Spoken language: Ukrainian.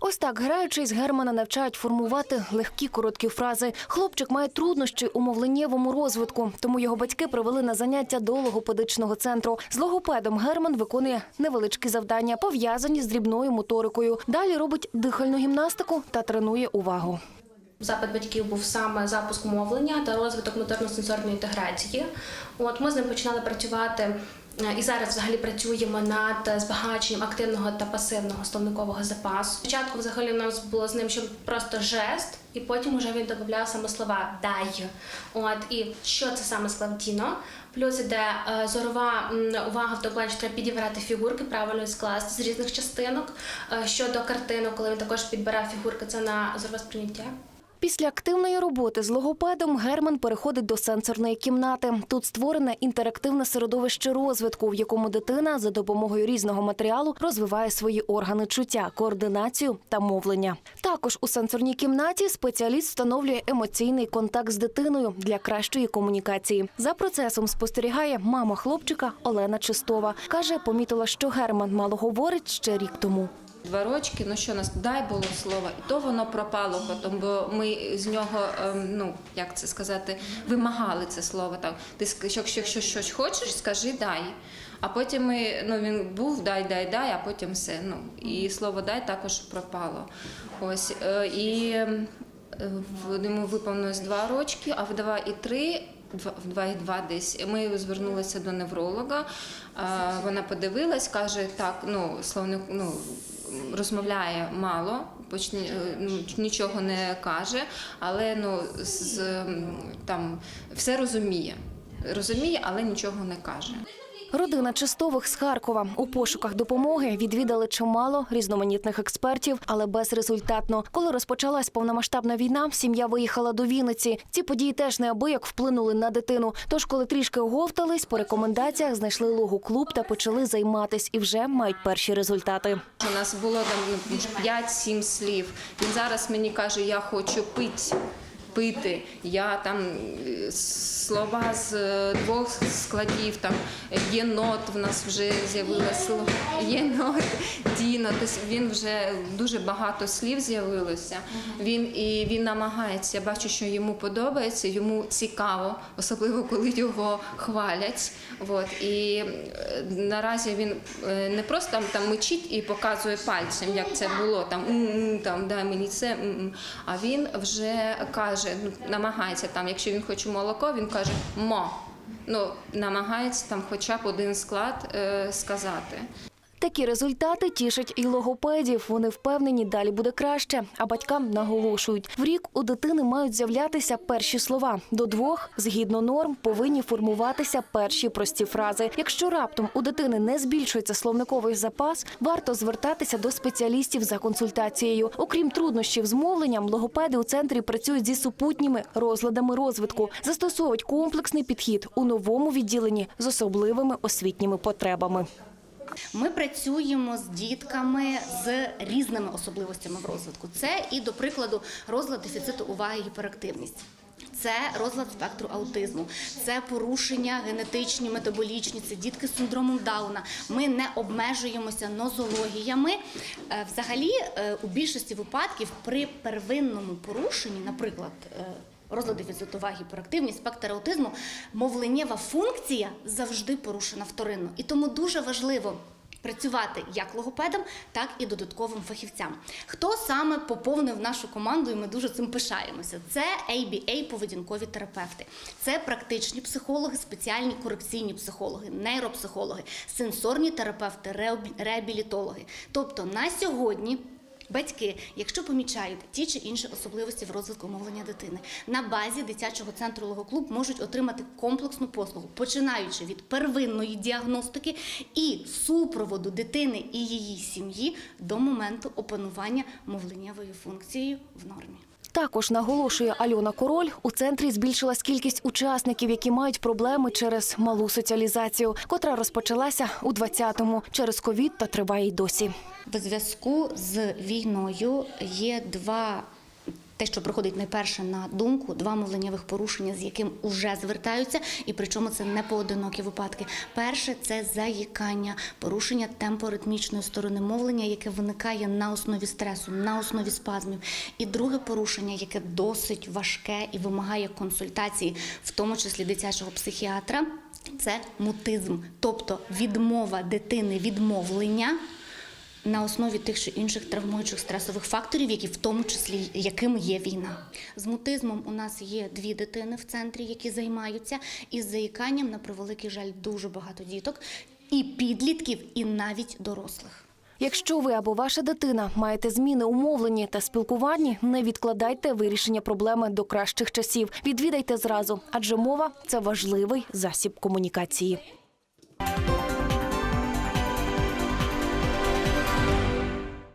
Ось так граючись, Германа навчають формувати легкі короткі фрази. Хлопчик має труднощі у мовленнєвому розвитку, тому його батьки привели на заняття до логопедичного центру. З логопедом Герман виконує невеличкі завдання, пов'язані з дрібною моторикою. Далі робить дихальну гімнастику та тренує увагу. Запит батьків був саме запуск мовлення та розвиток моторно-сенсорної інтеграції. От ми з ним починали працювати е, І зараз взагалі працюємо над збагаченням активного та пасивного словникового запасу. Спочатку взагалі у нас було з ним ще просто жест, і потім вже він додавав саме слова дай. От і що це саме складіно. Плюс іде е, зорова увага в тому що треба підібрати фігурки, правильно скласти з різних частинок. Е, Щодо картинок, коли він також підбирав фігурки, це на зорове сприйняття. Після активної роботи з логопедом Герман переходить до сенсорної кімнати. Тут створене інтерактивне середовище розвитку, в якому дитина за допомогою різного матеріалу розвиває свої органи чуття, координацію та мовлення. Також у сенсорній кімнаті спеціаліст встановлює емоційний контакт з дитиною для кращої комунікації. За процесом спостерігає мама хлопчика Олена Чистова. каже, помітила, що Герман мало говорить ще рік тому. Два рочки, ну що нас дай було слово, і то воно пропало потім, бо ми з нього, ем, ну як це сказати, вимагали це слово. Так, ти якщо, щось хочеш, скажи дай. А потім ми, ну він був дай, дай, дай, а потім все. Ну і слово дай також пропало. Ось е, і ем, йому виповнилось два рочки, а в два і три. В два і два десь ми звернулися до невролога. Вона подивилась, каже, так, ну словник, ну розмовляє мало, почні, е, ну, нічого не каже, але ну з там все розуміє. Розуміє, але нічого не каже. Родина Чистових з Харкова у пошуках допомоги відвідали чимало різноманітних експертів, але безрезультатно. Коли розпочалась повномасштабна війна, сім'я виїхала до Вінниці. Ці події теж неабияк вплинули на дитину. Тож, коли трішки оговтались, по рекомендаціях знайшли логоклуб та почали займатись і вже мають перші результати. У нас було там ну, 5-7 слів. Він зараз мені каже, я хочу пити. Пити, я там е, слова з е, двох складів, там єнот в нас вже з'явилося слово єнот, діно. Тобто він вже дуже багато слів з'явилося. Він і він намагається. Бачу, що йому подобається, йому цікаво, особливо коли його хвалять. От і е, наразі він не просто там, там мичить і показує пальцем, як це було там, «М-м, там дай мені це, м-м». а він вже каже, ну намагається там, якщо він хоче молоко, він каже мо. Ну намагається там, хоча б один склад е, сказати. Такі результати тішать і логопедів. Вони впевнені, далі буде краще. А батькам наголошують, в рік у дитини мають з'являтися перші слова. До двох, згідно норм, повинні формуватися перші прості фрази. Якщо раптом у дитини не збільшується словниковий запас, варто звертатися до спеціалістів за консультацією. Окрім труднощів з мовленням, логопеди у центрі працюють зі супутніми розладами розвитку, застосовують комплексний підхід у новому відділенні з особливими освітніми потребами. Ми працюємо з дітками з різними особливостями в розвитку. Це і, до прикладу, розлад дефіциту уваги гіперактивність. Це розлад спектру аутизму, це порушення генетичні, метаболічні, це дітки з синдромом Дауна. Ми не обмежуємося нозологіями. Е, Взагалі, е, у більшості випадків при первинному порушенні, наприклад, е, розлад дефіциту уваги, гіперактивність, спектр аутизму, мовленнєва функція завжди порушена вторинно. І тому дуже важливо. Працювати як логопедам, так і додатковим фахівцям. Хто саме поповнив нашу команду, і ми дуже цим пишаємося. Це ABA поведінкові терапевти, це практичні психологи, спеціальні корекційні психологи, нейропсихологи, сенсорні терапевти, реабілітологи. Тобто на сьогодні Батьки, якщо помічають ті чи інші особливості в розвитку мовлення дитини, на базі дитячого центру логоклуб можуть отримати комплексну послугу, починаючи від первинної діагностики і супроводу дитини і її сім'ї до моменту опанування мовленнєвої функцією в нормі. Також наголошує Альона Король, у центрі збільшилась кількість учасників, які мають проблеми через малу соціалізацію, котра розпочалася у 20-му через ковід та триває й досі. В зв'язку з війною є два те, що приходить найперше на думку, два мовленнєвих порушення, з яким уже звертаються, і причому це не поодинокі випадки. Перше це заїкання, порушення темпоритмічної сторони мовлення, яке виникає на основі стресу, на основі спазмів. І друге порушення, яке досить важке і вимагає консультації, в тому числі дитячого психіатра. Це мутизм, тобто відмова дитини від мовлення на основі тих чи інших травмуючих стресових факторів, які в тому числі яким є війна. З мутизмом у нас є дві дитини в центрі, які займаються, і з заїканням, на превеликий жаль, дуже багато діток, і підлітків, і навіть дорослих. Якщо ви або ваша дитина маєте зміни у мовленні та спілкуванні, не відкладайте вирішення проблеми до кращих часів. Відвідайте зразу, адже мова це важливий засіб комунікації.